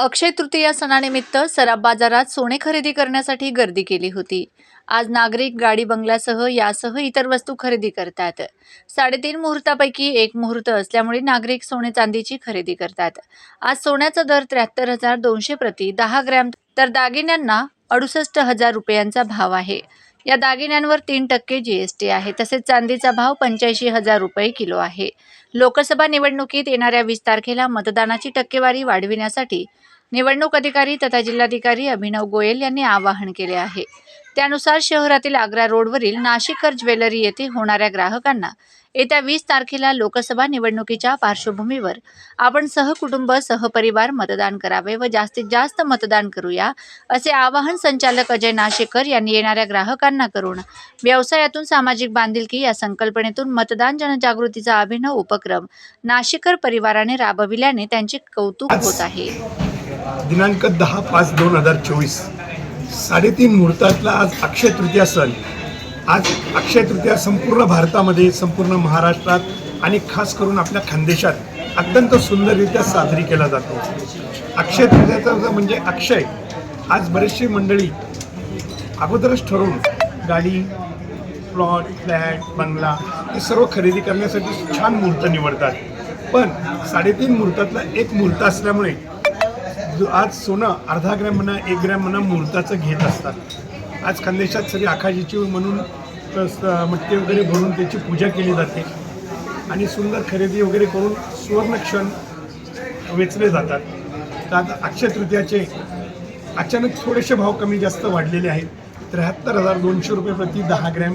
अक्षय तृतीया सणानिमित्त सराफ बाजारात सोने खरेदी करण्यासाठी गर्दी केली होती. आज नागरिक गाडी बंगल्यासह यासह इतर वस्तू खरेदी करतात. साडेतीन मुहूर्तापैकी एक मुहूर्त असल्यामुळे नागरिक सोने चांदीची खरेदी करतात. आज सोन्याचा दर त्र्याहत्तर हजार दोनशे प्रति दहा ग्रॅम तर दागिन्यांना अडुसष्ट हजार रुपयांचा भाव आहे. या दागिन्यांवर तीन टक्के जी एस टी आहे. तसेच चांदीचा भाव पंच्याऐंशी हजार रुपये किलो आहे. लोकसभा निवडणुकीत येणाऱ्या वीस तारखेला मतदानाची टक्केवारी वाढविण्यासाठी निवडणूक अधिकारी तथा जिल्हाधिकारी अभिनव गोयल यांनी आवाहन केले आहे. त्यानुसार शहरातील आग्रा रोडवरील नाशिककर ज्वेलरी येथे होणाऱ्या ग्राहकांना येत्या वीस तारखेला लोकसभा निवडणुकीच्या पार्श्वभूमीवर आपण सहकुटुंब सहपरिवार मतदान करावे व जास्तीत जास्त मतदान करूया असे आवाहन संचालक अजय नाशिककर यांनी येणाऱ्या ग्राहकांना करून व्यवसायातून सामाजिक बांधिलकी या संकल्पनेतून मतदान जनजागृतीचा अभिनव उपक्रम नाशिककर परिवाराने राबविल्याने त्यांचे कौतुक होत आहे. दिनांक दहा पाच दोन हजार चोवीस साडेतीन मुहूर्तातला आज अक्षय तृतीया सण. आज अक्षय तृतीया संपूर्ण भारतामध्ये संपूर्ण महाराष्ट्रात आणि खास करून आपल्या खानदेशात अत्यंत सुंदररित्या साजरी केला जातो. अक्षय तृतीयाचा म्हणजे अक्षय आज बरेचशी मंडळी अगोदरच ठरवून गाडी प्लॉट फ्लॅट बंगला हे सर्व खरेदी करण्यासाठी छान मुहूर्त निवडतात. पण साडेतीन मुहूर्तातला एक मुहूर्त असल्यामुळे आज सोनं अर्धा ग्रॅम म्हणा एक ग्रॅम म्हणा मुहूर्ताचं घेत असतात. आज खानदेशात सगळी आखाजीची म्हणून मटके वगैरे भरून त्याची पूजा केली जाते. आणि सुंदर खरेदी वगैरे करून सुवर्ण क्षण वेचले जातात. तर आता अक्षय तृतीयाचे अचानक थोडेसे भाव कमी जास्त वाढलेले आहेत. त्र्याहत्तर हजार दोनशे रुपये प्रति दहा ग्रॅम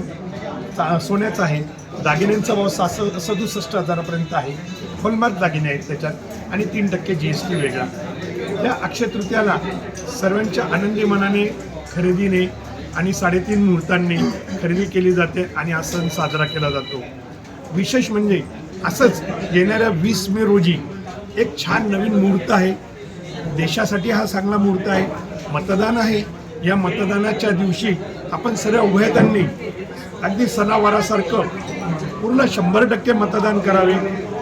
चा- सोन्याचा आहे. दागिन्यांचा भाव सास सदुसष्ट हजारापर्यंत आहे. हॉलमार्क दागिने आहेत त्याच्यात. आणि तीन टक्के जी एस टी वेगळा. या अक्षय तृतीयाला सर्वांच्या आनंदी मनाने खरेदीने आणि साडेतीन मुहूर्तांनी खरेदी केली जाते आणि हा सण साजरा केला जातो. विशेष म्हणजे असंच येणाऱ्या वीस मे रोजी एक छान नवीन मुहूर्त आहे. देशासाठी हा चांगला मुहूर्त आहे. मतदान आहे. या मतदानाच्या दिवशी आपण सर्व उभयतांनी अगदी सणावारासारखं पूर्ण शंभर टक्के मतदान करावे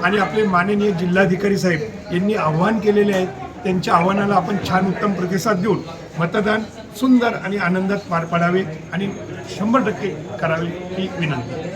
आणि आपले माननीय जिल्हाधिकारी साहेब यांनी आव्हान केलेले आहे. त्यांच्या आव्हानाला आपण छान उत्तम प्रतिसाद देऊन मतदान सुंदर आणि आनंदात पार पाडावे आणि शंभर टक्के करावे ही विनंती.